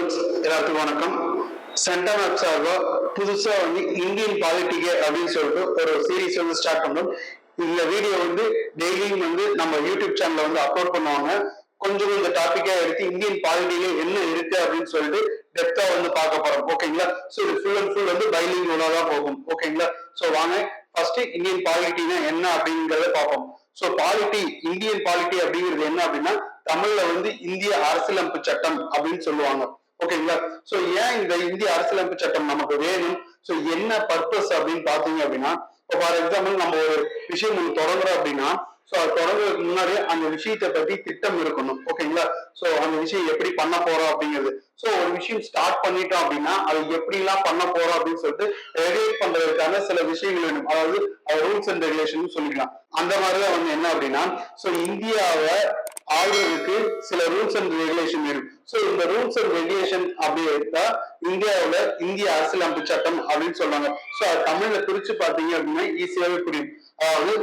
Viewers எல்லாத்துக்கும் வணக்கம். Centum app சார்பா புதுசா வந்து இந்தியன் பாலிட்டிகே அப்படின்னு சொல்லிட்டு ஒரு சீரிஸ் வந்து ஸ்டார்ட் பண்ணோம். இந்த வீடியோ வந்து டெய்லியும் வந்து நம்ம யூடியூப் சேனல்ல வந்து அப்லோட் பண்ணுவாங்க. கொஞ்சம் இந்த டாபிக்கா எடுத்து இந்தியன் பாலிட்டிகே என்ன இருக்கு அப்படின்னு சொல்லிட்டு டெப்தா வந்து பார்க்க போறோம். ஓகேங்களா ஸோ இது ஃபுல் அண்ட் ஃபுல் வந்து பைலிங் தான் போகும். ஓகேங்களா ஸோ வாங்க. ஃபர்ஸ்ட் இந்தியன் பாலிட்டினா என்ன அப்படிங்கறத பார்ப்போம். ஸோ பாலிட்டி இந்தியன் பாலிட்டி அப்படிங்கிறது என்ன அப்படின்னா தமிழ்ல வந்து இந்திய அரசியலமைப்பு சட்டம் அப்படின்னு சொல்லுவாங்க. ஓகேங்களா சோ ஏன் இந்த இந்திய அரசியலமைப்பு சட்டம் நமக்கு வேணும்? சோ என்ன பர்பஸ் அப்படின்னு பாத்தீங்க அப்படின்னா இப்போ ஃபார் எக்ஸாம்பிள் நம்ம ஒரு விஷயம் ஒன்று தொடங்குறோம் அப்படின்னா சோ அது தொடங்குறதுக்கு முன்னாடி அந்த விஷயத்தை பத்தி திட்டம் இருக்கணும். ஓகேங்களா சோ அந்த விஷயம் எப்படி பண்ண போறோம் அப்படிங்கிறது. சோ ஒரு விஷயம் ஸ்டார்ட் பண்ணிட்டோம் அப்படின்னா அது எப்படி எல்லாம் பண்ண போறோம் அப்படின்னு சொல்லிட்டு ரெகுலேட் பண்றதுக்கான சில விஷயங்கள் வேணும். அதாவது ரூல்ஸ் அண்ட் ரெகுலேஷன் சொல்லிக்கலாம். அந்த மாதிரிதான் வந்து என்ன அப்படின்னா சோ இந்தியாவை ஆள்றதுக்கு சில ரூல்ஸ் அண்ட் ரெகுலேஷன் வேணும். சோ இந்த ரூல்ஸ் அண்ட் ரெகுலேஷன் அப்படி எடுத்தா இந்தியாவுல இந்திய அரசியலமைப்பு சட்டம் அப்படின்னு சொல்றாங்க சோ அது தமிழ்ல பிரிச்சு பாத்தீங்க அப்படின்னா ஈஸியாவே புரியும். அதாவது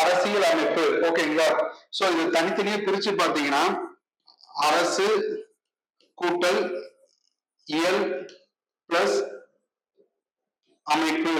அரசியல் அமைப்பு. ஓகேங்களா சோ இது தனித்தனியா பிரிச்சு பாத்தீங்கன்னா அரசு கூட்டல் இயல் பிளஸ் அமைப்பு.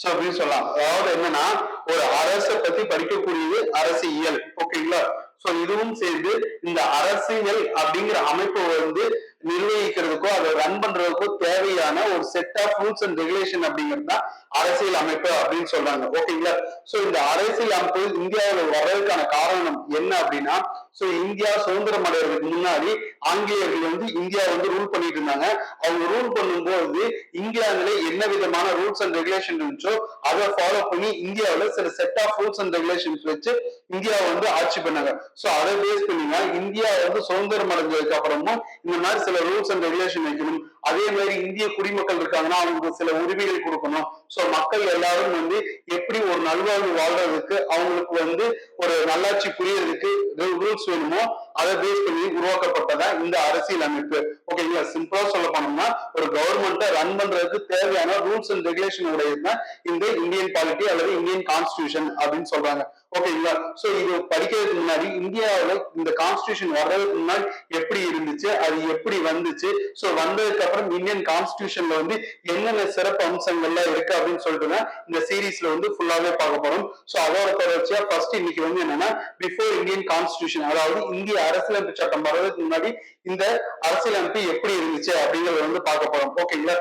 சோ அப்படின்னு சொல்லலாம். அதாவது என்னன்னா ஒரு அரசை பத்தி படிக்கக்கூடியது அரசியல். ஓகேங்களா? சோ இதுவும் சேர்ந்து இந்த அரசியல் அப்படிங்கிற அமைப்பு வந்து நிர்வகிக்கிறதுக்கோ அதை ரன் பண்றதுக்கோ தேவையான ஒரு set of rules and regulation அப்படிங்கிறது தான் அரசியல் அமைப்பு அப்படின்னு சொல்றாங்க. ஓகேங்களா? சோ இந்த அரசியல் அமைப்பு இந்தியாவில் வர்றதுக்கான காரணம் என்ன அப்படின்னா சோ இந்தியா சுதந்திரம் அடைறதுக்கு முன்னாடி ஆங்கிலேயர்கள் வந்து இந்தியா வந்து ரூல் பண்ணிட்டு இருந்தாங்க. அவங்க ரூல் பண்ணும்போது இங்கிலாந்துல என்ன விதமான ரூல்ஸ் அண்ட் ரெகுலேஷன் இருந்துச்சோ அதை ஃபாலோ பண்ணி இந்தியாவில் சில set of rules and regulations வச்சு இந்தியா வந்து ஆட்சி பண்ணாங்க. சோ அதை பேஸ் பண்ணினா இந்தியா வந்து சுதந்திரம் அடைஞ்சதுக்கு அப்புறமும் இந்த மாதிரி சில ரூல்ஸ் அண்ட் ரெகுலேஷன் வைக்கணும். அதே மாதிரி இந்திய குடிமக்கள் இருக்காங்கன்னா அவங்களுக்கு சில உரிமைகள் கொடுக்கணும். சோ மக்கள் எல்லாரும் வந்து எப்படி ஒரு நல்வாழ்வு வாழ்றதுக்கு அவங்களுக்கு வந்து ஒரு நல்லாட்சி புரியறதுக்கு ரூல்ஸ் வேணுமோ அதை பேஸ் பண்ணி உருவாக்கப்பட்டதா இந்த அரசியல் அமைப்பு. ஓகேங்களா சிம்பிளா சொல்ல போனோம்னா ஒரு கவர்மெண்ட்டை ரன் பண்றதுக்கு தேவையான ரூல்ஸ் அண்ட் ரெகுலேஷன் உடையதுதான் இந்த இந்தியன் பாலிட்டி அல்லது இந்தியன் கான்ஸ்டியூஷன் அப்படின்னு சொல்றாங்க. ஓகேங்களா சோ இது படிக்கிறதுக்கு முன்னாடி இந்தியாவுல இந்த கான்ஸ்டியூஷன் வர்றதுக்கு முன்னாடி எப்படி இருந்துச்சு அது எப்படி வந்துச்சு? சோ வந்ததுக்கு அப்புறம் இந்தியன் கான்ஸ்டியூஷன்ல வந்து என்னென்ன சிறப்பு அம்சங்கள்லாம் இருக்கு அப்படின்னு சொல்லிட்டு இந்த சீரீஸ்ல வந்து ஃபுல்லாவே பார்க்க போறோம். சோ அதோட தொடர்ச்சியா ஃபர்ஸ்ட் இன்னைக்கு வந்து என்னன்னா பிஃபோர் இந்தியன் கான்ஸ்டியூஷன் அதாவது இந்திய அரசியலமைப்பு சட்டம் வர்றதுக்கு முன்னாடி இந்த அரசியலமைப்பு எப்படி இருந்துச்சு அப்படிங்கறத வந்து பார்க்க போறோம். ஓகேங்களா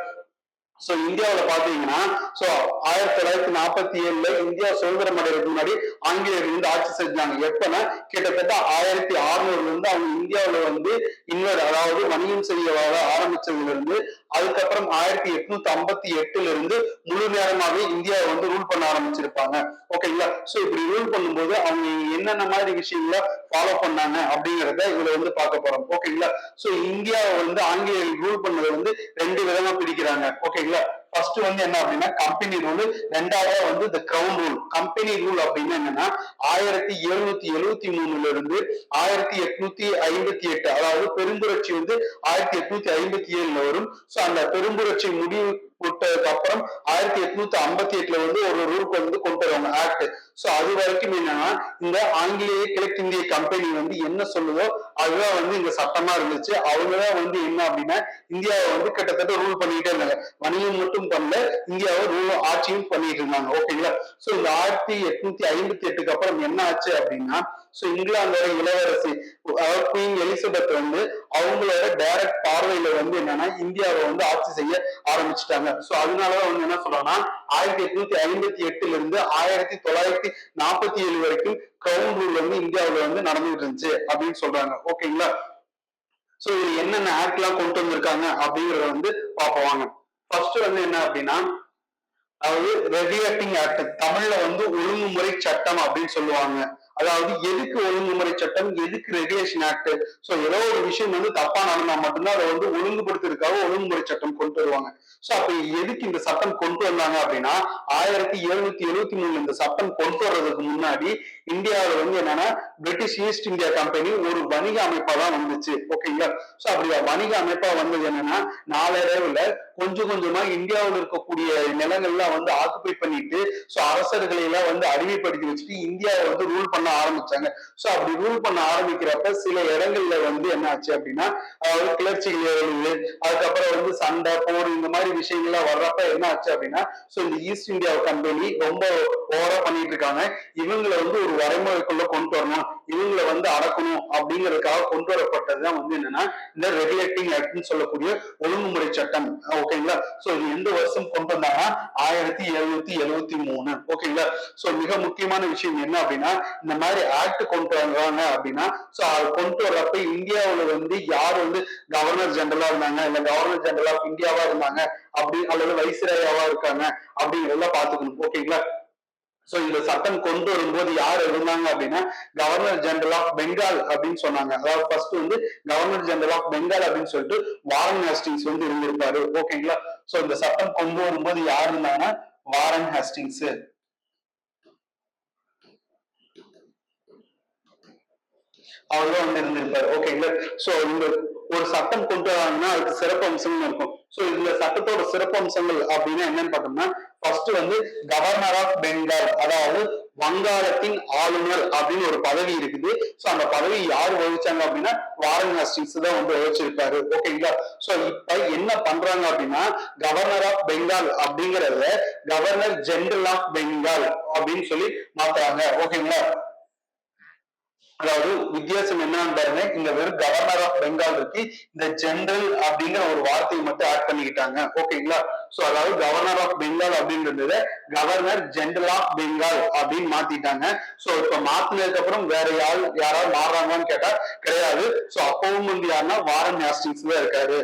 சோ இந்தியாவில பாத்தீங்கன்னா சோ ஆயிரத்தி தொள்ளாயிரத்தி நாற்பத்தி ஏழுல இந்தியா சுதந்திரம் அடைறதுக்கு முன்னாடி ஆங்கிலேயர்கள் வந்து ஆட்சி செஞ்சாங்க. எப்பன்னா கிட்டத்தட்ட ஆயிரத்தி அறுநூறுல இருந்து அவங்க இந்தியாவுல வந்து இன்னொரு அதாவது வணிகம் செய்ய வர ஆரம்பிச்சதுல இருந்து அதுக்கப்புறம் ஆயிரத்தி எட்நூத்தி ஐம்பத்தி எட்டுல இருந்து முழு நேரமாவே இந்தியாவை வந்து ரூல் பண்ண ஆரம்பிச்சிருப்பாங்க. ஓகேங்களா சோ இப்படி ரூல் பண்ணும்போது அவங்க என்னென்ன மாதிரி விஷயங்கள ஃபாலோ பண்ணாங்க அப்படிங்கிறத இதுல வந்து பார்க்க போறோம். ஓகேங்களா சோ இந்தியாவை வந்து ஆங்கிலேயர்கள் ரூல் பண்ணதை வந்து ரெண்டு விதமா பிரிக்கிறாங்க. ஓகேங்களா ஃபர்ஸ்ட் வந்து என்ன அப்படின்னா கம்பெனி ரூல் ரெண்டாவது வந்து இந்த கிரவுன் ரூல் கம்பெனி ரூல் அப்படின்னு என்னன்னா ஆயிரத்தி எழுநூத்தி எழுவத்தி மூணுல இருந்து ஆயிரத்தி எட்நூத்தி ஐம்பத்தி எட்டு அதாவது பெரும்புரட்சி வந்து ஆயிரத்தி எட்நூத்தி ஐம்பத்தி ஏழுல வரும். சோ அந்த பெரும்புரட்சி முடிவு விட்டதுக்கு அப்புறம் ஆயிரத்தி எட்நூத்தி ஐம்பத்தி எட்டுல வந்து ஒரு ரூல் வந்து கொண்டு வருவாங்க ஆக்ட் சோ அது வரைக்கும் என்னன்னா இந்த ஆங்கிலேய கிழக்கிந்திய கம்பெனி வந்து என்ன சொல்லுதோ அதுதான் வந்து இந்த சட்டமா இருந்துச்சு. அவங்கதான் வந்து என்ன அப்படின்னா இந்தியாவை வந்து கிட்டத்தட்ட ரூல் பண்ணிட்டே இருந்தாங்க. வணிகம் மட்டும் பண்ணல இந்தியாவை ரூல் ஆட்சியும் பண்ணிட்டு இருந்தாங்க. ஓகேங்களா சோ இந்த ஆயிரத்தி எட்நூத்தி ஐம்பத்தி எட்டுக்கு அப்புறம் என்ன ஆச்சு அப்படின்னா ஸோ இங்கிலாந்தோட இளவரசி அதாவது குயின் எலிசபெத் வந்து அவங்களோட டைரக்ட் பார்வையில வந்து என்னன்னா இந்தியாவை வந்து ஆட்சி செய்ய ஆரம்பிச்சிட்டாங்க. சோ அதனாலதான் வந்து என்ன சொல்றோம்னா ஆயிரத்தி எட்நூத்தி ஐம்பத்தி எட்டுல இருந்து ஆயிரத்தி தொள்ளாயிரத்தி நாற்பத்தி ஏழு வரைக்கும் கிரவுன் ரூல் வந்து இந்தியாவுல வந்து நடந்துட்டு இருந்துச்சு அப்படின்னு சொல்றாங்க. ஓகேங்களா சோ இது என்னென்ன ஆக்ட் எல்லாம் கொண்டு வந்திருக்காங்க அப்படிங்கறத வந்து பார்ப்போம் ஃபர்ஸ்ட் வந்து என்ன அப்படின்னா அதாவது ரெகுலேட்டிங் ஆக்ட் தமிழ்ல வந்து ஒழுங்குமுறை சட்டம் அப்படின்னு சொல்லுவாங்க. அதாவது எதுக்கு ஒழுங்குமுறை சட்டம் எதுக்கு ரெகுலேஷன் ஆக்ட் சோ ஏதோ ஒரு விஷயம் வந்து தப்பா நடந்தா மட்டும்தான் அதை வந்து ஒழுங்குபடுத்துறதுக்காக ஒழுங்குமுறை சட்டம் கொண்டு வருவாங்க. சோ அப்ப எதுக்கு இந்த சட்டம் கொண்டு வந்தாங்க அப்படின்னா ஆயிரத்தி எழுநூத்தி எழுபத்தி மூணுல இந்த சட்டம் கொண்டு வர்றதுக்கு முன்னாடி இந்தியாவில வந்து என்னன்னா பிரிட்டிஷ் ஈஸ்ட் இந்தியா கம்பெனி ஒரு வணிக அமைப்பா தான் வந்துச்சு ஓகேங்களா சோ அப்படி வணிக அமைப்பா வந்தது என்னன்னா நாளடைவுல கொஞ்சம் கொஞ்சமா இந்தியாவில் இருக்கக்கூடிய நிலங்கள்லாம் வந்து ஆக்குப்பை பண்ணிட்டு சோ அரசர்களை எல்லாம் வந்து அடிமைப்படுத்தி வச்சுட்டு இந்தியாவை வந்து ரூல் பண்ண ஆரம்பிச்சாங்க. சோ அப்படி ரூல் பண்ண ஆரம்பிக்கிறப்ப சில இடங்கள்ல வந்து என்ன ஆச்சு அப்படின்னா அதாவது கிளர்ச்சிகள் எழுது அதுக்கப்புறம் வந்து சண்டை போர் இந்த மாதிரி விஷயங்கள்லாம் வர்றப்ப என்ன ஆச்சு அப்படின்னா சோ இந்த ஈஸ்ட் இந்தியா கம்பெனி ரொம்ப ஓவரா பண்ணிட்டு இருக்காங்க. இவங்களை வந்து ஒரு வரைமுறைக்குள்ள கொண்டு வரணும். இவங்களை வந்து அடக்கணும் அப்படிங்கிறதுக்காக கொண்டு வரப்பட்டதுதான் வந்து என்னன்னா இந்த ரெகுலேட்டிங் ஆக்ட்னு சொல்லக்கூடிய ஒழுங்குமுறை சட்டம். ஓகேங்களா சோ இது எந்த வருஷம் கொண்டு வந்தாங்கன்னா ஆயிரத்தி எழுநூத்தி எழுவத்தி மூணு. ஓகேங்களா சோ மிக முக்கியமான விஷயம் என்ன அப்படின்னா இந்த மாதிரி ஆக்ட் கொண்டு வர்றாங்க அப்படின்னா சோ அது கொண்டு வர்றப்ப இந்தியாவுல வந்து யார் வந்து கவர்னர் ஜெனரலா இருந்தாங்க இல்ல கவர்னர் ஜெனரல் ஆஃப் இந்தியாவா இருந்தாங்க அப்படி அல்லது வைஸ்ராயாவா இருக்காங்க அப்படிங்கிறதெல்லாம் பாத்துக்கணும் ஓகேங்களா சோ இந்த சட்டம் கொண்டு வரும்போது யார் இருந்தாங்க அப்படின்னா கவர்னர் ஜெனரல் ஆஃப் பெங்கால் அப்படின்னு சொன்னாங்க. அதாவது ஃபர்ஸ்ட் வந்து கவர்னர் ஜெனரல் ஆஃப் பெங்கால் அப்படின்னு சொல்லிட்டு வாரன் ஹேஸ்டிங்ஸ் வந்து இருந்திருப்பாரு. ஓகேங்களா சோ இந்த சட்டம் கொண்டு வரும்போது யார் இருந்தாங்கன்னா வாரன் ஹேஸ்டிங்ஸ் அவர்தான் வந்து இருந்திருப்பாரு. ஓகேங்களா சோ இந்த ஒரு சட்டம் கொண்டு வராங்கன்னா அதுக்கு சிறப்பு அம்சங்கள் இருக்கும். சோ இதுல சட்டத்தோட சிறப்பு அம்சங்கள் அப்படின்னா என்னன்னு பார்த்தோம்னா ஃபர்ஸ்ட் வந்து கவர்னர் ஆஃப் பெங்கால் அதாவது வங்காளத்தின் ஆளுநர் அப்படின்னு ஒரு பதவி இருக்குது. சோ அந்த பதவி யார் வகிச்சாங்க அப்படின்னா வாரன் ஹாஸ்டிங்ஸ் தான் வந்து வகிச்சிருப்பாரு. ஓகேங்களா சோ இப்ப என்ன பண்றாங்க அப்படின்னா கவர்னர் ஆஃப் பெங்கால் அப்படிங்கறத கவர்னர் ஜெனரல் ஆஃப் பெங்கால் அப்படின்னு சொல்லி மாத்துறாங்க. ஓகேங்களா அதாவது வித்தியாசம் என்னன்னு பாருங்க. இங்க வெறும் கவர்னர் ஆஃப் பெங்கால் இருக்கு. இந்த ஜெனரல் அப்படிங்கிற ஒரு வார்த்தையை மட்டும் ஆட் பண்ணிக்கிட்டாங்க. ஓகேங்களா? சோ அதாவது கவர்னர் ஆஃப் பெங்கால் அப்படின்றத கவர்னர் ஜெனரல் ஆஃப் பெங்கால் அப்படின்னு மாத்திட்டாங்க. சோ இப்ப மாத்தினதுக்கு அப்புறம் வேற யார் யாராவது மாறுறாங்கன்னு கேட்டா கிடையாது. சோ அப்பவும் வந்து யாருன்னா வாரன் ஹாஸ்டிங்ஸ் தான் இருக்காரு.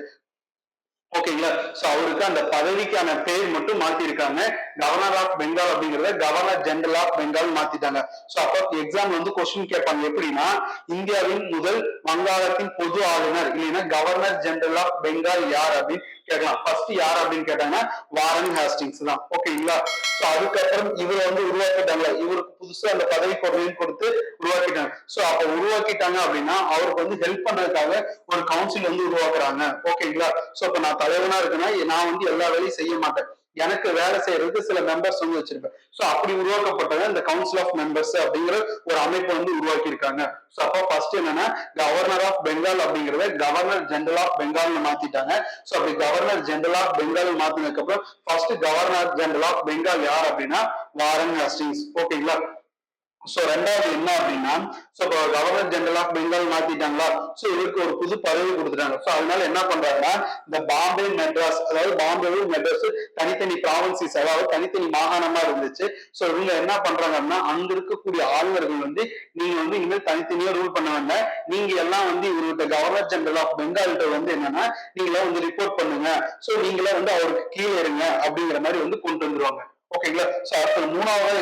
ஓகேங்களா சோ அவருக்கு அந்த பதவிக்கான பேர் மட்டும் மாத்திருக்காங்க. கவர்னர் ஆஃப் பெங்கால் அப்படிங்கறத கவர்னர் ஜெனரல் ஆஃப் பெங்கால் மாத்திட்டாங்க. சோ அப்ப எக்ஸாம் வந்து கொஸ்டின் கேட்பாங்க. எப்படின்னா இந்தியாவின் முதல் வங்காளத்தின் பொது ஆளுநர் இல்லைன்னா கவர்னர் ஜெனரல் ஆஃப் பெங்கால் யார் அப்படின்னு கேட்கலாம் ஃபர்ஸ்ட் யார் அப்படின்னு கேட்டாங்கன்னா வாரன் ஹாஸ்டிங்ஸ் தான். ஓகேங்களா சோ அதுக்கப்புறம் இவரை வந்து உருவாக்கிட்டாங்க இவருக்கு புதுசா அந்த பதவி பொருளையும் கொடுத்து உருவாக்கிட்டாங்க. சோ அப்ப உருவாக்கிட்டாங்க அப்படின்னா அவருக்கு வந்து ஹெல்ப் பண்ணதுக்காக ஒரு கவுன்சில் வந்து உருவாக்குறாங்க. ஓகேங்களா சோ இப்ப நான் தலைவனா இருக்கேன்னா நான் வந்து எல்லா வேலையும் செய்ய மாட்டேன். எனக்கு வேலை செய்யறதுக்கு சில மெம்பர்ஸ் வந்து வச்சிருப்பேன். சோ அப்படி உருவாக்கப்பட்டது இந்த கவுன்சில் ஆஃப் மெம்பர்ஸ் அப்படிங்கிற ஒரு அமைப்பு வந்து உருவாக்கி இருக்காங்க ஸோ அப்போ ஃபர்ஸ்ட் என்னன்னா கவர்னர் ஆஃப் பெங்கால் அப்படிங்கிறத கவர்னர் ஜெனரல் ஆஃப் பெங்கால்னு மாத்திட்டாங்க. ஸோ அப்படி கவர்னர் ஜெனரல் ஆஃப் பெங்கால் மாத்தினதுக்கு அப்புறம் first governor general of Bengal யார் அப்படின்னா வாரன் ஹஸ்டிங்ஸ் ஓகேங்களா சோ ரெண்டாவது என்ன அப்படின்னா சோ இப்போ கவர்னர் ஜெனரல் ஆஃப் பெங்கால் மாத்திட்டாங்களா? சோ இவருக்கு ஒரு புது பதவி கொடுத்துட்டாங்க. சோ அதனால என்ன பண்றாருன்னா இந்த பாம்பே மெட்ராஸ் அதாவது பாம்பேவும் மெட்ராஸ் தனித்தனி ப்ராவின்சிஸ் அதாவது தனித்தனி மாகாணமா இருந்துச்சு. சோ இவங்க என்ன பண்றாங்க அப்படின்னா அங்க இருக்கக்கூடிய ஆளுநர்கள் வந்து நீங்க வந்து இனிமேல் தனித்தனியா ரூல் பண்ண வேண்டாம். நீங்க எல்லாம் வந்து இவர்கிட்ட கவர்னர் ஜெனரல் ஆஃப் பெங்கால்கிட்ட வந்து என்னன்னா நீங்களா வந்து ரிப்போர்ட் பண்ணுங்க. சோ நீங்களா வந்து அவருக்கு கீழே இருங்க அப்படிங்கிற மாதிரி வந்து கொண்டு வந்துருவாங்க. ஓகேங்களா சோ அடுத்த மூணாவது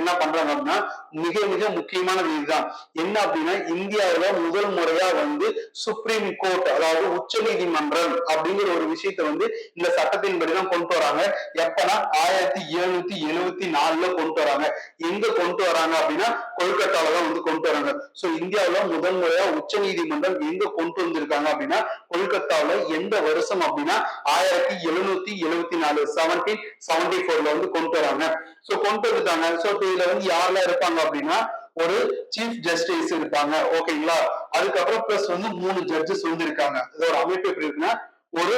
என்ன பண்றாங்க அப்படின்னா மிக மிக முக்கியமானது தான் என்ன அப்படின்னா இந்தியாவுல முதல் முறையா வந்து சுப்ரீம் கோர்ட் அதாவது உச்ச நீதிமன்றம் அப்படிங்கிற ஒரு விஷயத்த வந்து இந்த சட்டத்தின்படிதான் கொண்டு வராங்க. எப்பனா ஆயிரத்தி எழுநூத்தி எழுவத்தி நாலுல கொண்டு வராங்க. எங்க கொண்டு வராங்க அப்படின்னா கொல்கத்தால தான் வந்து கொண்டு வராங்க. சோ இந்தியாவுல முதல் முறையா உச்ச நீதிமன்றம் எங்க கொண்டு வந்திருக்காங்க அப்படின்னா கொல்கத்தாவுல எந்த வருஷம் அப்படின்னா ஆயிரத்தி எழுநூத்தி எழுவத்தி நாலு செவன்டீன் செவன்டி ஃபோர்ல வந்து கொண்டு வராங்க. சோ கொண்டு வந்துட்டாங்க. சோ இதுல வந்து யாரெல்லாம் இருப்பாங்க அப்படின்னா ஒரு சீஃப் ஜஸ்டிஸ் இருப்பாங்க. ஓகேங்களா அதுக்கப்புறம் பிளஸ் வந்து மூணு ஜட்ஜஸ் வந்து இருக்காங்க. இதோட அமைப்பு எப்படி இருக்குன்னா ஒரு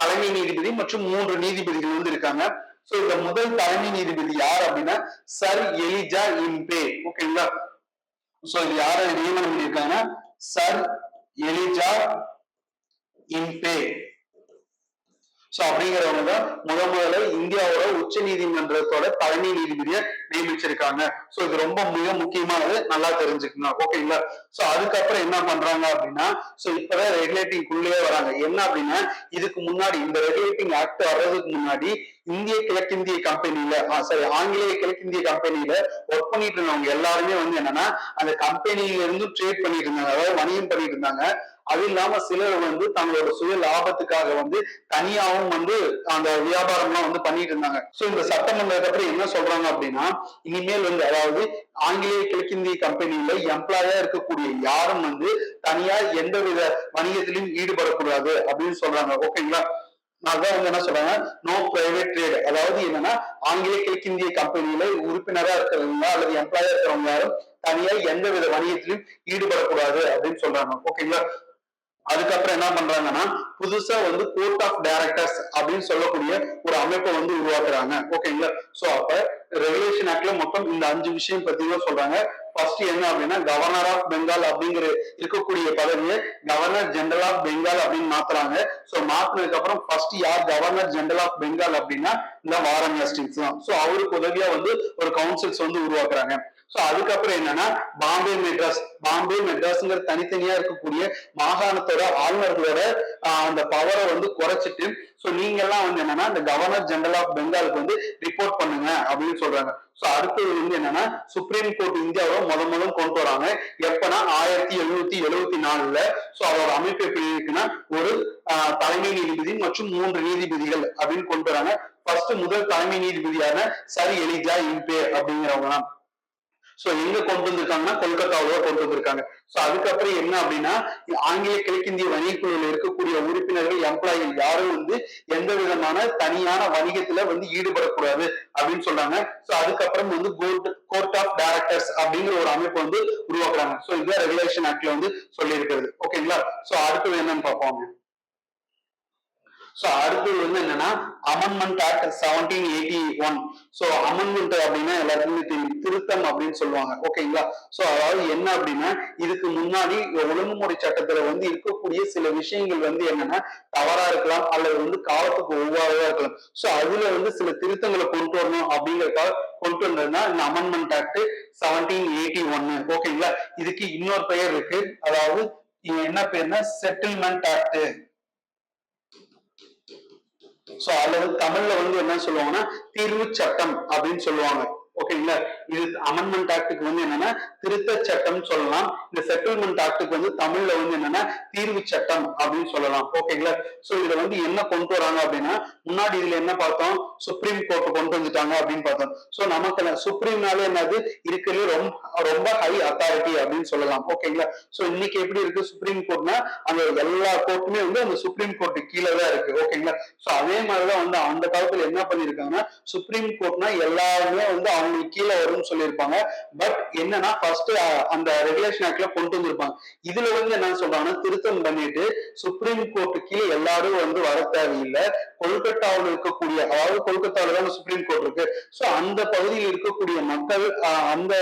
தலைமை நீதிபதி மற்றும் மூன்று நீதிபதிகள் வந்து இருக்காங்க. சோ இந்த முதல் தலைமை நீதிபதி யார் அப்படின்னா சர் எலிஜா இம்பே. ஓகேங்களா சோ இது யார நியமனம் பண்ணியிருக்காங்கன்னா சர் எலிஜா இம்பே. சோ அப்படிங்கிறவங்க தான் முத முதல்ல இந்தியாவோட உச்ச நீதிமன்றத்தோட தலைமை நீதிபதியை நியமிச்சிருக்காங்க. சோ இது ரொம்ப மிக முக்கியமானது நல்லா தெரிஞ்சுக்கணும். ஓகேங்களா சோ அதுக்கப்புறம் என்ன பண்றாங்க அப்படின்னா சோ இப்பதான் ரெகுலேட்டிங் குள்ளேயே வராங்க. என்ன அப்படின்னா இதுக்கு முன்னாடி இந்த ரெகுலேட்டிங் ஆக்ட் வர்றதுக்கு முன்னாடி இந்திய கிழக்கிந்திய கம்பெனில சாரி ஆங்கிலேய கிழக்கிந்திய கம்பெனில ஒர்க் பண்ணிட்டு இருந்தவங்க எல்லாருமே வந்து என்னன்னா அந்த கம்பெனில இருந்து ட்ரேட் பண்ணிட்டு இருந்தாங்க. அதாவது வணிகம் பண்ணிட்டு இருந்தாங்க. அது இல்லாம சிலர் வந்து தங்களோட சுய லாபத்துக்காக வந்து தனியாவும் வந்து அந்த வியாபாரம்லாம் வந்து பண்ணிட்டு இருந்தாங்க. சோ இந்த சட்டம் வந்ததுக்கு அப்புறம் என்ன சொல்றாங்க அப்படின்னா இனிமேல் வந்து அதாவது ஆங்கிலேய கிழக்கிந்திய கம்பெனியில எம்ப்ளாயா இருக்கக்கூடிய யாரும் வந்து தனியா எந்த வித வணிகத்திலும் ஈடுபடக்கூடாது அப்படின்னு சொல்றாங்க. ஓகேங்களா அதான் வந்து என்ன சொல்றாங்க? நோ பிரைவேட் ட்ரேட் அதாவது என்னன்னா ஆங்கிலேய கிழக்கிந்திய கம்பெனியில உறுப்பினரா இருக்கிறவங்க அல்லது எம்ப்ளாயா இருக்கிறவங்க யாரும் தனியா எந்த வித வணிகத்திலும் ஈடுபடக்கூடாது அப்படின்னு சொல்றாங்க. ஓகேங்களா அதுக்கப்புறம் என்ன பண்றாங்கன்னா புதுசா வந்து கோர்ட் ஆஃப் டைரக்டர்ஸ் அப்படின்னு சொல்லக்கூடிய ஒரு அமைப்பை வந்து உருவாக்குறாங்க. ஓகேங்களா சோ அப்ப ரெகுலேஷன் ஆக்ட்ல மொத்தம் இந்த அஞ்சு விஷயம் பத்தி தான் சொல்றாங்க. ஃபர்ஸ்ட் என்ன அப்படின்னா கவர்னர் ஆஃப் பெங்கால் அப்படிங்கிற இருக்கக்கூடிய பதவியை கவர்னர் ஜெனரல் ஆஃப் பெங்கால் அப்படின்னு மாத்துறாங்க. சோ மாத்தினதுக்கு அப்புறம் ஃபர்ஸ்ட் யார் கவர்னர் ஜெனரல் ஆஃப் பெங்கால் அப்படின்னா இந்த வாரன் ஹேஸ்டிங்ஸ் தான். சோ அவருக்கு உதவியா வந்து ஒரு கவுன்சில்ஸ் வந்து உருவாக்குறாங்க. சோ அதுக்கப்புறம் என்னன்னா பாம்பே மெட்ராஸ். பாம்பே மெட்ராஸ்ங்கிற தனித்தனியா இருக்கக்கூடிய மாகாணத்தோட ஆளுநர்களோட அந்த பவரை வந்து குறைச்சிட்டு சோ நீங்க எல்லாம் வந்து என்னன்னா இந்த கவர்னர் ஜெனரல் ஆஃப் பெங்காலுக்கு வந்து ரிப்போர்ட் பண்ணுங்க அப்படின்னு சொல்றாங்க. சோ அடுத்தது வந்து என்னன்னா சுப்ரீம் கோர்ட் இந்தியாவை முத முதல் கொண்டு வராங்க. எப்பனா ஆயிரத்தி எழுநூத்தி எழுவத்தி நாலுல. சோ அதோட அமைப்பு எப்படி இருக்குன்னா ஒரு தலைமை நீதிபதி மற்றும் மூன்று நீதிபதிகள் அப்படின்னு கொண்டு வராங்க. ஃபர்ஸ்ட் முதல் தலைமை நீதிபதியான சரி எலிஜா இம்பே அப்படிங்கிறவங்க தான். சோ எங்க கொண்டு வந்திருக்காங்கன்னா கொல்கத்தாவில கொண்டு வந்திருக்காங்க. சோ அதுக்கப்புறம் என்ன அப்படின்னா ஆங்கில கிழக்கிந்திய வணிகக்குழுவில் இருக்கக்கூடிய உறுப்பினர்கள் எம்ப்ளாயிகள் யாரும் வந்து எந்த விதமான தனியான வணிகத்துல வந்து ஈடுபடக்கூடாது அப்படின்னு சொல்றாங்க சோ அதுக்கப்புறம் வந்து கோர்ட் கோர்ட் ஆஃப் டைரக்டர்ஸ் அப்படிங்கிற ஒரு அமைப்பு வந்து உருவாக்குறாங்க. சோ இதுதான் ரெகுலேஷன் ஆக்ட்ல வந்து சொல்லியிருக்கிறது. ஓகேங்களா சோ அடுத்தது என்னன்னு பார்ப்போம். சோ அடுத்தது வந்து என்னன்னா amendment act seventeen eighty one so amendment அப்படின்னா எல்லாத்துக்குமே தெரியும். திருத்தம் அப்படின்னு சொல்லுவாங்க. ஓகேங்களா சோ அதாவது என்ன அப்படின்னா இதுக்கு முன்னாடி ஒழுங்குமுறை சட்டத்துல வந்து இருக்கக்கூடிய சில விஷயங்கள் வந்து என்னன்னா தவறா இருக்கலாம் அல்லது வந்து காலத்துக்கு ஒவ்வாறதா இருக்கலாம். சோ அதுல வந்து சில திருத்தங்களை கொண்டு வரணும் அப்படிங்கறதுக்காக கொண்டு வந்ததுன்னா இந்த அமெண்ட்மெண்ட் ஆக்ட் செவன்டீன் எயிட்டி ஒன்னு ஓகேங்களா இதுக்கு இன்னொரு பெயர் இருக்கு. அதாவது என்ன பேர்னா செட்டில்மெண்ட் ஆக்ட் சோ அல்லது தமிழ்ல வந்து என்ன சொல்லுவாங்கன்னா தீர்வு சட்டம் அப்படின்னு சொல்லுவாங்க. ஓகேங்களா இது அமெண்ட்மெண்ட் ஆக்டுக்கு வந்து என்னன்னா திருத்த சட்டம் சொல்லலாம். இந்த செட்டில்மெண்ட் ஆக்டுக்கு வந்து தமிழ்ல வந்து என்னன்னா தீர்வு சட்டம் அப்படின்னு சொல்லலாம். ஓகேங்களா சோ இதுல வந்து என்ன கொண்டு வராங்க அப்படின்னா முன்னாடி இதுல என்ன பார்த்தோம்? சுப்ரீம் கோர்ட் கொண்டு வந்துட்டாங்க அப்படின்னு பார்த்தோம். சோ நமக்கு சுப்ரீம்னாலே என்னது? இருக்கிறது ரொம்ப ரொம்ப ஹை அத்தாரிட்டி அப்படின்னு சொல்லலாம். ஓகேங்களா சோ இன்னைக்கு எப்படி இருக்கு சுப்ரீம் கோர்ட்னா அந்த எல்லா கோர்ட்டுமே வந்து அந்த சுப்ரீம் கோர்ட் கீழே தான் இருக்கு. ஓகேங்களா சோ அதே மாதிரிதான் வந்து அந்த காலத்துல என்ன பண்ணிருக்காங்கன்னா சுப்ரீம் கோர்ட்னா எல்லாருமே வந்து அவங்களுக்கு கீழே வரும்னு சொல்லியிருப்பாங்க. பட் என்னன்னா ஃபர்ஸ்ட் அந்த ரெகுலேஷன் ஆக்ட்ல கொண்டு வந்திருப்பாங்க. இதுல வந்து என்ன சொல்றாங்கன்னா திருத்தம் பண்ணிட்டு சுப்ரீம் கோர்ட்டு கீழே எல்லாரும் வந்து வர தேவையில்லை. கொல்கத்தாவில் இருக்கக்கூடிய அதாவது கொல்கத்தாவில் தான் சுப்ரீம் கோர்ட் இருக்கு. சோ அந்த பகுதியில் இருக்கக்கூடிய மக்கள் அந்த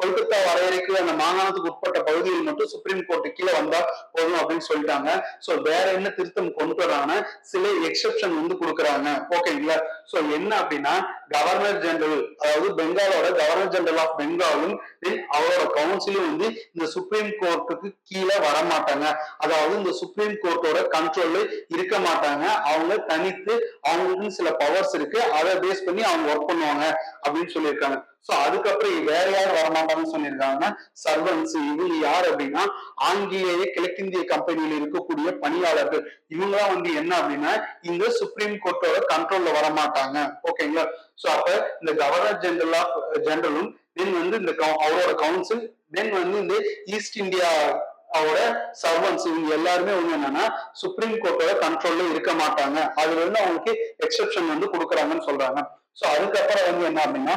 கொல்கத்தா வரையறைக்கு அந்த மாகாணத்துக்கு உட்பட்ட பகுதியில் மட்டும் சுப்ரீம் கோர்ட்டு கீழே வந்தா போதும் அப்படின்னு சொல்லிட்டாங்க. சோ வேற என்ன திருத்தம் கொண்டு வராங்கன்னா சில எக்ஸெப்ஷன் வந்து கொடுக்குறாங்க. ஓகேங்களா சோ என்ன அப்படின்னா கவர்னர் ஜெனரல் அதாவது பெங்காலோட கவர்னர் ஜெனரல் ஆஃப் பெங்காலும் அவரோட கவுன்சிலும் வந்து இந்த சுப்ரீம் கோர்ட்டுக்கு கீழே வர மாட்டாங்க அதாவது இந்த சுப்ரீம் கோர்ட்டோட கண்ட்ரோல்ல இருக்க மாட்டாங்க. அவங்க தனி தனித்து அவங்களுக்கு சில பவர்ஸ் இருக்கு. அதை பேஸ் பண்ணி அவங்க ஒர்க் பண்ணுவாங்க அப்படின்னு சொல்லியிருக்காங்க. சோ அதுக்கப்புறம் வேற யார் வரமாட்டாங்கன்னு சொல்லியிருக்காங்கன்னா சர்வன்ஸ். இவங்க யார் அப்படின்னா ஆங்கிலேய கிழக்கிந்திய கம்பெனியில் இருக்கக்கூடிய பணியாளர்கள். இவங்க வந்து என்ன அப்படின்னா இந்த சுப்ரீம் கோர்ட்டோட கண்ட்ரோல்ல வர மாட்டாங்க ஓகேங்களா சோ அப்ப இந்த கவர்னர் ஜெனரல் ஆஃப் ஜெனரலும் தென் வந்து இந்த அவரோட கவுன்சில் தென் வந்து இந்த ஈஸ்ட் இந்தியா அவரோட சர்வன்ஸ் இவங்க எல்லாருமே வந்து என்னன்னா சுப்ரீம் கோர்ட்டோட கண்ட்ரோல்ல இருக்க மாட்டாங்க. அதுல இருந்து அவங்களுக்கு எக்ஸெப்ஷன் வந்து கொடுக்குறாங்கன்னு சொல்றாங்க. சோ அதுக்கப்புறம் வந்து என்ன அப்படின்னா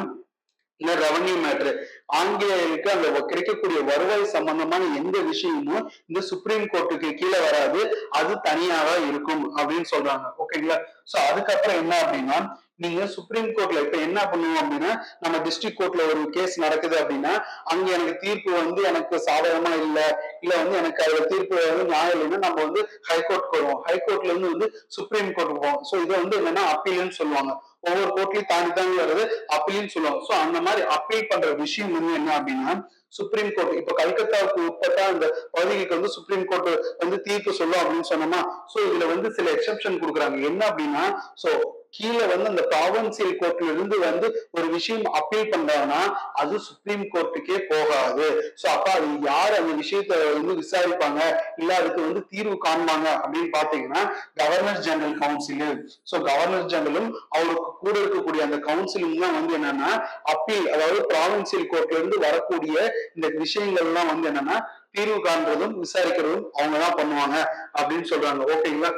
இந்த ரெவன்யூ மேட்ரு ஆங்கிலேயருக்கு அந்த கிடைக்கக்கூடிய வருவாய் சம்பந்தமான எந்த விஷயமும் இந்த சுப்ரீம் கோர்ட்டுக்கு கீழே வராது. அது தனியாக இருக்கும் அப்படின்னு சொல்றாங்க. ஓகேங்களா சோ அதுக்கப்புறம் என்ன அப்படின்னா நீங்க சுப்ரீம் கோர்ட்ல இப்ப என்ன பண்ணுவோம் அப்படின்னா நம்ம டிஸ்ட்ரிக்ட் கோர்ட்ல ஒரு கேஸ் நடக்குது அப்படின்னா அங்க எனக்கு தீர்ப்பு வந்து எனக்கு சாதகமா இல்ல இல்ல வந்து எனக்கு அதுல தீர்ப்பு வந்து நியாயம் இல்லைன்னா நம்ம வந்து ஹைகோர்ட் வருவோம். ஹைகோர்ட்ல இருந்து வந்து சுப்ரீம் கோர்ட்டுக்கு போவோம். சோ இதை வந்து என்னன்னா அப்பீல்னு சொல்லுவாங்க. ஒவ்வொரு கோர்ட்லயும் தாண்டி தாண்டி வர்றது அப்பீல்னு சொல்லுவாங்க. சோ அந்த மாதிரி அப்பீல் பண்ற விஷயம் வந்து என்ன அப்படின்னா சுப்ரீம் கோர்ட் இப்ப கல்கத்தாவுக்கு உட்பட்ட அந்த பகுதிகளுக்கு வந்து சுப்ரீம் கோர்ட் வந்து தீர்ப்பு சொல்லும் அப்படின்னு சொன்னோமா? சோ இதுல வந்து சில எக்ஸெப்ஷன் கொடுக்குறாங்க. என்ன அப்படின்னா சோ கீழே வந்து அந்த ப்ராவின்சியல் கோர்ட்ல இருந்து வந்து ஒரு விஷயம் அப்பீல் பண்றாங்கன்னா அது சுப்ரீம் கோர்ட்டுக்கே போகாது. சோ அப்ப அது யார் அந்த விஷயத்த வந்து விசாரிப்பாங்க? இல்ல அதுக்கு வந்து தீர்வு காண்பாங்க? அப்படின்னு பாத்தீங்கன்னா governor general council so governor ஜெனரலும் அவருக்கு கூட இருக்கக்கூடிய அந்த கவுன்சிலும் தான் வந்து என்னன்னா அப்பீல் அதாவது ப்ராவின்சியல் கோர்ட்ல இருந்து வரக்கூடிய இந்த விஷயங்கள் எல்லாம் வந்து என்னன்னா தீர்வு காண்றதும் விசாரிக்கிறதும் அவங்க தான் பண்ணுவாங்க அப்படின்னு சொல்றாங்க. ஓகேங்களா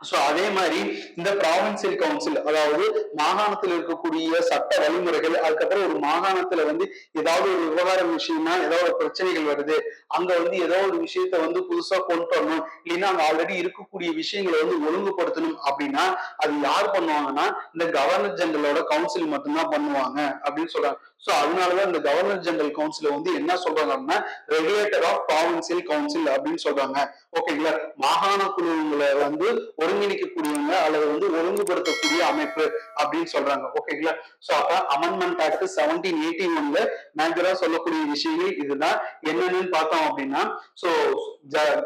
சோ அதே மாதிரி இந்த ப்ராவின்சியல் கவுன்சில் அதாவது மாகாணத்தில் இருக்கக்கூடிய சட்ட வழிமுறைகள் அதுக்கப்புறம் ஒரு மாகாணத்துல வந்து ஏதாவது ஒரு விவகாரம் விஷயமா ஏதாவது ஒரு பிரச்சனைகள் வருது அங்க வந்து ஏதோ ஒரு விஷயத்த வந்து புதுசா கொண்டு வரணும் இல்லைன்னா அங்க ஆல்ரெடி இருக்கக்கூடிய விஷயங்களை வந்து ஒழுங்குபடுத்தணும் அப்படின்னா அது யார் பண்ணுவாங்கன்னா இந்த கவர்னர் ஜெனரலோட கவுன்சில் மட்டும்தான் பண்ணுவாங்க அப்படின்னு சொல்றாங்க. சோ அதனாலதான் இந்த கவர்னர் ஜெனரல் கவுன்சில் வந்து என்ன சொல்றாங்க அப்படின்னா ரெகுலேட்டர் ஆஃப் ப்ராவின்சியல் கவுன்சில் அப்படின்னு சொல்றாங்க. ஓகேங்களா மாகாண குழுவுங்களை வந்து ஒருங்கிணைக்கக்கூடியவங்க அல்லது வந்து ஒழுங்குபடுத்தக்கூடிய அமைப்பு அப்படின்னு சொல்றாங்க. ஓகேங்களா சோ அப்ப அமெண்ட்மெண்ட் ஆக்ட் செவன்டீன் எயிட்டி ஒன்ல மேஜரா சொல்லக்கூடிய விஷயங்கள் இதுதான். என்னன்னு பார்த்தோம் அப்படின்னா சோ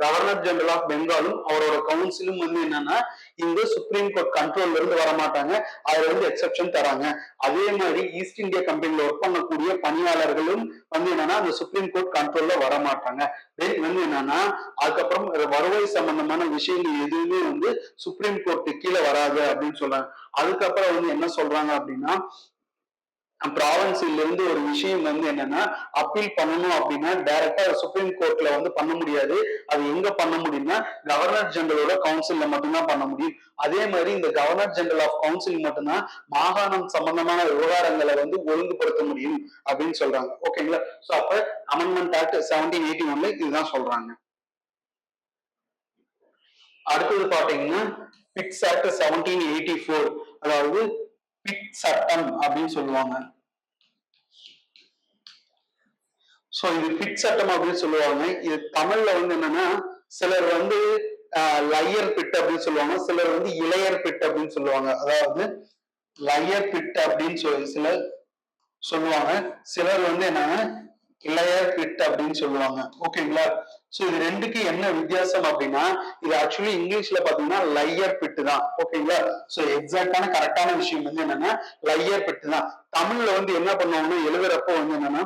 கவர்னர் ஜெனரல் ஆஃப் பெங்காலும் அவரோட கவுன்சிலும் வந்து என்னன்னா இந்த சுப்ரீம் கோர்ட் கண்ட்ரோல்ல இருந்து வர மாட்டாங்க அதுல இருந்து எக்ஸப்ஷன் தராங்க. அதே மாதிரி ஈஸ்ட் இந்தியா கம்பெனில ஒர்க் பண்ணக்கூடிய பணியாளர்களும் வந்து என்னன்னா அந்த சுப்ரீம் கோர்ட் கண்ட்ரோல்ல வர மாட்டாங்க தென் வந்து என்னன்னா அதுக்கப்புறம் வருவாய் சம்பந்தமான விஷயங்கள் எதுவுமே வந்து சுப்ரீம் கோர்ட்டு கீழே வராது அப்படின்னு சொல்றாங்க. அதுக்கப்புறம் வந்து என்ன சொல்றாங்க அப்படின்னா ப்ராவின்சிலிருந்து ஒரு விஷயம் வந்து என்னன்னா அப்பீல் பண்ணணும் அப்படின்னா டைரக்டா சுப்ரீம் கோர்ட்ல வந்து பண்ண முடியாது. அது எங்க பண்ண முடியும்னா கவர்னர் ஜெனரலோட கவுன்சில்ல மட்டும்தான் பண்ண முடியும். அதே மாதிரி இந்த கவர்னர் ஜெனரல் ஆஃப் கவுன்சில் மட்டும்தான் மாகாணம் சம்பந்தமான விவகாரங்களை வந்து ஒழுங்குபடுத்த முடியும் அப்படின்னு சொல்றாங்க. ஓகேங்களா சோ அப்ப அமெண்ட்மெண்ட் ஆக்ட் செவன்டீன் எயிட்டி ஒன்ல இதுதான் சொல்றாங்க. அடுத்தது பாத்தீங்கன்னா Pitt's act seventeen eighty four அதாவது சட்டம் அப்படின்னு சொல்லுவாங்க. சோ இது பிட் சட்டம் அப்படின்னு சொல்லுவாங்க. இது தமிழ்ல வந்து என்னன்னா சிலர் வந்து லையர் பிட் அப்படின்னு சொல்லுவாங்க. சிலர் வந்து இளையர் பிட் அப்படின்னு சொல்லுவாங்க. அதாவது லையர் பிட் அப்படின்னு சொல்லி சிலர் சொல்லுவாங்க. சிலர் வந்து என்னன்னா இளையர் பிட் அப்படின்னு சொல்லுவாங்க. ஓகேங்களா சோ இது ரெண்டுக்கு என்ன வித்தியாசம் அப்படின்னா இது ஆக்சுவலி இங்கிலீஷ்ல பாத்தீங்கன்னா லையர் பிட்டு தான். ஓகேங்களா சோ எக்ஸாக்டான கரெக்டான விஷயம் வந்து என்னன்னா லையர் பிட்டு தான். தமிழ்ல வந்து என்ன பண்ணுவாங்கன்னா எழுதுறப்போ வந்து என்னன்னா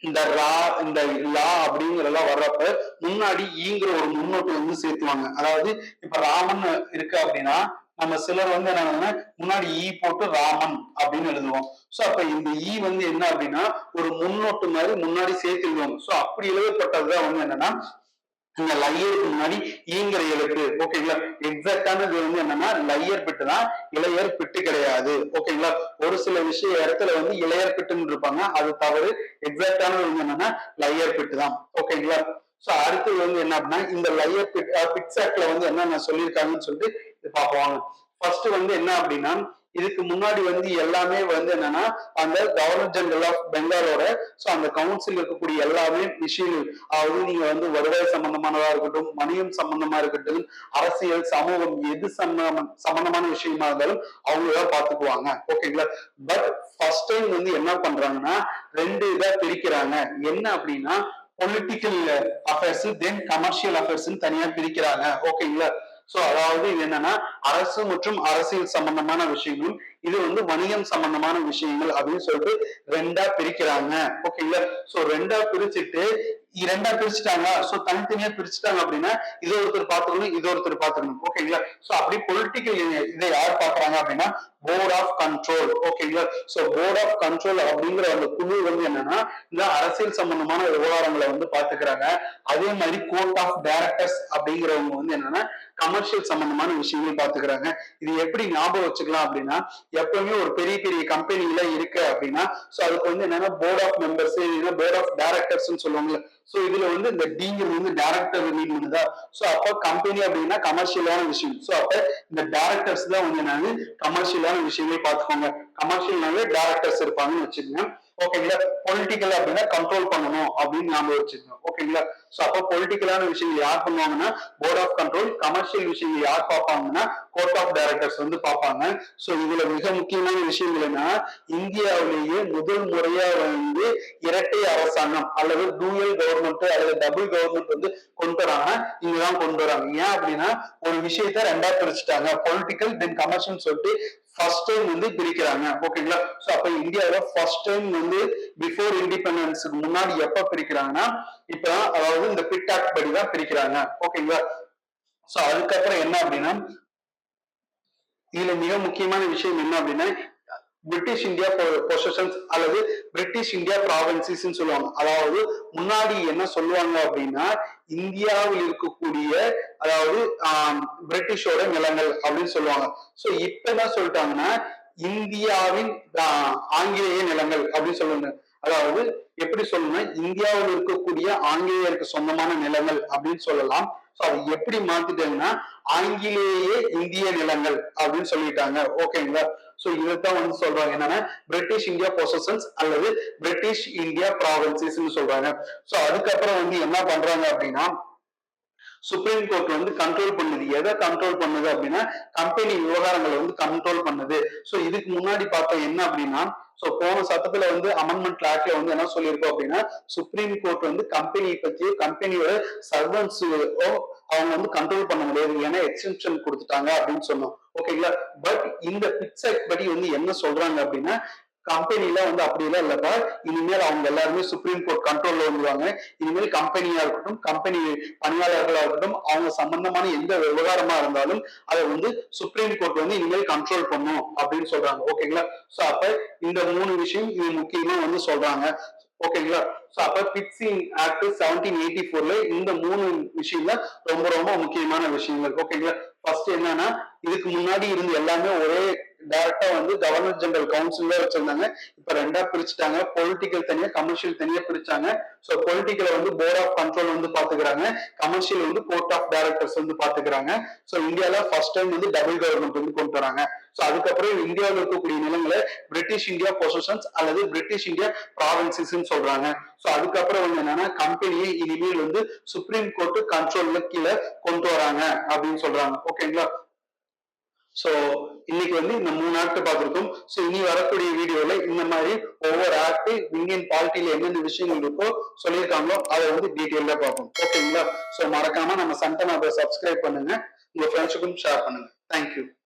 இந்த ரா இந்த லா அப்படிங்கறதெல்லாம் வர்றப்ப முன்னாடி ஈங்கிற ஒரு முன்னோட்டு வந்து சேர்த்துவாங்க. அதாவது இப்ப ராமன் இருக்கு அப்படின்னா நம்ம சிலர் வந்து என்ன முன்னாடி ஈ போட்டு ராமன் அப்படின்னு எழுதுவோம். சோ அப்ப இந்த ஈ வந்து என்ன அப்படின்னா ஒரு முன்னோட்டு மாதிரி முன்னாடி சேர்த்து எழுதுவாங்க சோ அப்படி எழுதப்பட்டதுதான் வந்து என்னன்னா இந்த லையருக்கு முன்னாடி e ஈங்கிற எழுத்து. ஓகேங்களா எக்ஸாக்டானது வந்து என்னன்னா லையர் பிட்டு தான் இளையர் பிட்டு கிடையாது. ஓகேங்களா ஒரு சில விஷய இடத்துல வந்து இளையர் பிட்டுன்னு இருப்பாங்க. அது தவறு. எக்ஸாக்டானது வந்து என்னன்னா லையர் பிட்டு தான். ஓகேங்களா சோ அடுத்தது வந்து என்ன அப்படின்னா இந்த லையர் பிட் பிட்சாக்ல வந்து என்னென்ன சொல்லியிருக்காங்கன்னு சொல்லிட்டு பார்ப்போம். ஃபர்ஸ்ட் வந்து என்ன அப்படின்னா இதுக்கு முன்னாடி வந்து எல்லாமே வந்து என்னன்னா அந்த கவர்னர் ஜெனரல் ஆஃப் பெங்காலோட ஸோ அந்த கவுன்சில் இருக்கக்கூடிய எல்லாமே விஷயங்கள் அதாவது நீங்க வந்து வருவாய் சம்பந்தமானதா இருக்கட்டும் மணியம் சம்பந்தமா இருக்கட்டும் அரசியல் சமூகம் எது சம்பந்தம் சம்பந்தமான விஷயமா இருந்தாலும் அவங்க தான் பாத்துக்குவாங்க ஓகேங்களா பட் ஃபர்ஸ்ட் டைம் வந்து என்ன பண்றாங்கன்னா ரெண்டு இதா பிரிக்கிறாங்க. என்ன அப்படின்னா political affairs then commercial affairs தனியா பிரிக்கிறாங்க. ஓகேங்களா சோ அதாவது இது என்னன்னா அரசு மற்றும் அரசியல் சம்பந்தமான விஷயங்களும் இது வந்து வணிகம் சம்பந்தமான விஷயங்கள் அப்படின்னு சொல்லிட்டு ரெண்டா பிரிக்கிறாங்க. ஓகேங்களா சோ ரெண்டா பிரிச்சுட்டு ரெண்டா பிரிச்சுட்டாங்க சோ தனித்தனியா பிரிச்சுட்டாங்க அப்படின்னா இது ஒருத்தர் பாத்துக்கணும் இது ஒருத்தர் பாத்துக்கணும் ஓகேங்களா சோ அப்படி பொலிட்டிக்கல் இதை யார் பாக்குறாங்க அப்படின்னா போர்ட் ஆஃப் கண்ட்ரோல் ஓகேங்களா சோ போர்ட் ஆஃப் கண்ட்ரோல் அப்படிங்கிற அந்த குழு வந்து என்னன்னா இந்த அரசியல் சம்பந்தமான விவகாரங்களை வந்து பாத்துக்கிறாங்க அதே மாதிரி கோர்ட் ஆஃப் டைரக்டர்ஸ் அப்படிங்கிறவங்க வந்து என்னன்னா கமர்ஷியல் சம்பந்தமான விஷயங்கள் பாத்துக்கிறாங்க இது எப்படி ஞாபகம் வச்சுக்கலாம் அப்படின்னா எப்பவுமே ஒரு பெரிய பெரிய கம்பெனில இருக்கு அப்படின்னா சோ அதுக்கு வந்து என்னன்னா போர்ட் ஆஃப் மெம்பர்ஸ் இல்லைன்னா போர்ட் ஆஃப் டைரக்டர்ஸ் சொல்லுவாங்கல்ல. சோ இதுல வந்து இந்த டிங்கிறது வந்து டைரக்டர் மீன் பண்ணுதா? சோ அப்ப கம்பெனி அப்படின்னா கமர்ஷியலான விஷயம். சோ அப்ப இந்த டேரக்டர்ஸ் தான் வந்து என்னது? கமர்ஷியலான விஷயமே பாத்துக்கோங்க கமர்ஷியல்னாலே டேரக்டர்ஸ் இருப்பாங்கன்னு வச்சுக்கோங்க. ஓகேங்களா பொலிட்டிக்கல் அப்படின்னா கண்ட்ரோல் பண்ணணும் அப்படின்னு நாம வச்சுக்கணும் ஓகேங்களா சோ அப்போ பொலிட்டிக்கலான விஷயங்கள் யார் பண்ணுவாங்கன்னா போர்ட் ஆஃப் கண்ட்ரோல் கமர்ஷியல் விஷயங்கள் யார் பார்ப்பாங்கன்னா கோர்ட் ஆஃப் டைரக்டர்ஸ் வந்து பார்ப்பாங்க. சோ இதுல மிக முக்கியமான விஷயங்கள் என்ன இந்தியாவிலேயே முதல் முறையா வந்து இரட்டை அரசாங்கம் அல்லது டூயல் கவர்மெண்ட் அல்லது டபுள் கவர்மெண்ட் வந்து கொண்டு வராங்க. இங்கதான் கொண்டு வராங்க. ஏன் அப்படின்னா ஒரு விஷயத்த ரெண்டா பிரிச்சுட்டாங்க. பொலிட்டிக்கல் தென் கமர்ஷியல் சொல்லிட்டு ஃபர்ஸ்ட் டைம் வந்து பிரிக்கிறாங்க. ஓகேங்களா சோ அப்ப இந்தியாவில ஃபர்ஸ்ட் டைம் வந்து பிஃபோர் இண்டிபெண்டன்ஸுக்கு முன்னாடி எப்ப பிரிக்கிறாங்கன்னா இப்போ அதாவது இந்த பிட் ஆக்ட் படி தான் பிரிக்கிறாங்க ஓகேங்களா சோ அதுக்கப்புறம் என்ன அப்படின்னா இதுல மிக முக்கியமான விஷயம் என்ன அப்படின்னா பிரிட்டிஷ் இந்தியா பொசன்ஸ் அல்லது பிரிட்டிஷ் இந்தியா ப்ராவின்சிஸ் சொல்லுவாங்க. அதாவது முன்னாடி என்ன சொல்லுவாங்க அப்படின்னா இந்தியாவில் இருக்கக்கூடிய அதாவது பிரிட்டிஷோட நிலங்கள் அப்படின்னு சொல்லுவாங்க. சோ இப்ப என்ன சொல்லிட்டாங்கன்னா இந்தியாவின் ஆங்கிலேய நிலங்கள் அப்படின்னு சொல்லுங்க அதாவது எப்படி சொல்லணும்னா இந்தியாவில் இருக்கக்கூடிய ஆங்கிலேயருக்கு சொந்தமான நிலங்கள் அப்படின்னு சொல்லலாம். சோ அது எப்படி மாத்திட்டாங்கன்னா ஆங்கிலேய இந்திய நிலங்கள் அப்படின்னு சொல்லிட்டாங்க. ஓகேங்களா ஸோ இதைத்தான் வந்து சொல்றாங்க. என்னன்னா பிரிட்டிஷ் இந்தியா பொசன்ஸ் அல்லது பிரிட்டிஷ் இந்தியா ப்ராவின்சஸ் சொல்றாங்க. ஸோ அதுக்கப்புறம் வந்து என்ன பண்றாங்க அப்படின்னா சுப்ரீம் கோர்ட் வந்து கண்ட்ரோல் பண்ணுது. எதை கண்ட்ரோல் பண்ணுது அப்படின்னா கம்பெனி விவகாரங்களை வந்து கண்ட்ரோல் பண்ணுது. ஸோ இதுக்கு முன்னாடி பார்த்தோம் என்ன அப்படின்னா சோ போன சட்டத்துல வந்து அமெண்ட்மெண்ட் ஆக்ட்ல வந்து என்ன சொல்லியிருக்கோம் அப்படின்னா சுப்ரீம் கோர்ட் வந்து கம்பெனி பத்தியோ கம்பெனியோட சர்வன்ஸ் அவங்க வந்து கண்ட்ரோல் பண்ண முடியாது. ஏன்னா எக்ஸ்டென்ஷன் கொடுத்துட்டாங்க அப்படின்னு சொன்னோம். ஓகேங்களா பட் இந்த பிக்சர் படி வந்து என்ன சொல்றாங்க அப்படின்னா கம்பெனில வந்து அப்படியெல்லாம் இல்லப்பா இனிமேல் அவங்க எல்லாருமே சுப்ரீம் கோர்ட் கண்ட்ரோல்ல வந்துருவாங்க. இனிமேல் கம்பெனியா இருக்கட்டும் கம்பெனி பணியாளர்களா இருக்கட்டும் அவங்க சம்பந்தமான எந்த விவகாரமா இருந்தாலும் அதை வந்து சுப்ரீம் கோர்ட் வந்து இனிமேல் கண்ட்ரோல் பண்ணும் அப்படின்னு சொல்றாங்க. ஓகேங்களா சோ அப்ப இந்த மூணு விஷயம் இது முக்கியமா வந்து சொல்றாங்க. ஓகேங்களா சோ அப்ப பிக்சிங் ஆக்ட் செவன்டீன் எயிட்டி ஃபோர்ல இந்த மூணு விஷயம்ல ரொம்ப ரொம்ப முக்கியமான விஷயங்கள். ஓகேங்களா ஃபர்ஸ்ட் என்னன்னா இதுக்கு முன்னாடி இருந்து எல்லாமே ஒரே டைரக்டா வந்து கவர்னர் ஜெனரல் கவுன்சில் வச்சிருந்தாங்க. இப்ப ரெண்டா பிரிச்சுட்டாங்க. பொலிட்டிக்கல் தனியா கமர்ஷியல் தனியா பிரிச்சாங்க. சோ பொலிட்டிக்கல வந்து போர்ட் ஆஃப் கண்ட்ரோல் வந்து பாத்துக்கிறாங்க. கமர்ஷியல் வந்து கோர்ட் ஆஃப் டைரக்டர்ஸ் வந்து பாத்துக்கிறாங்க. சோ இந்தியால ஃபர்ஸ்ட் டைம் வந்து டபுள் கவர்மெண்ட் வந்து கொண்டு வராங்க. ஸோ அதுக்கப்புறம் இந்தியாவில் இருக்கக்கூடிய நிலங்களை பிரிட்டிஷ் இந்தியா பொசிஷன்ஸ் அல்லது பிரிட்டிஷ் இந்தியா ப்ராவின்சஸ்ன்னு சொல்றாங்க. ஸோ அதுக்கப்புறம் வந்து என்னன்னா கம்பெனியை இனிமேல் வந்து சுப்ரீம் கோர்ட் கண்ட்ரோல்ல கீழே கொண்டு வராங்க அப்படின்னு சொல்றாங்க. ஓகேங்களா? சோ இன்னைக்கு வந்து இந்த மூணு ஆக்ட் பார்த்திருக்கோம். சோ இனி வரக்கூடிய வீடியோல இந்த மாதிரி ஒவ்வொரு ஆக்ட் இந்தியன் பாலிட்டியில என்னென்ன விஷயங்கள் இருக்கோ சொல்லியிருக்காங்களோ அதை வந்து டீட்டெயிலா பார்ப்போம். ஓகேங்களா? சோ மறக்காம நம்ம சண்டை அதை சப்ஸ்கிரைப் பண்ணுங்க. உங்க ஃப்ரெண்ட்ஸுக்கும் ஷேர் பண்ணுங்க. தேங்க்யூ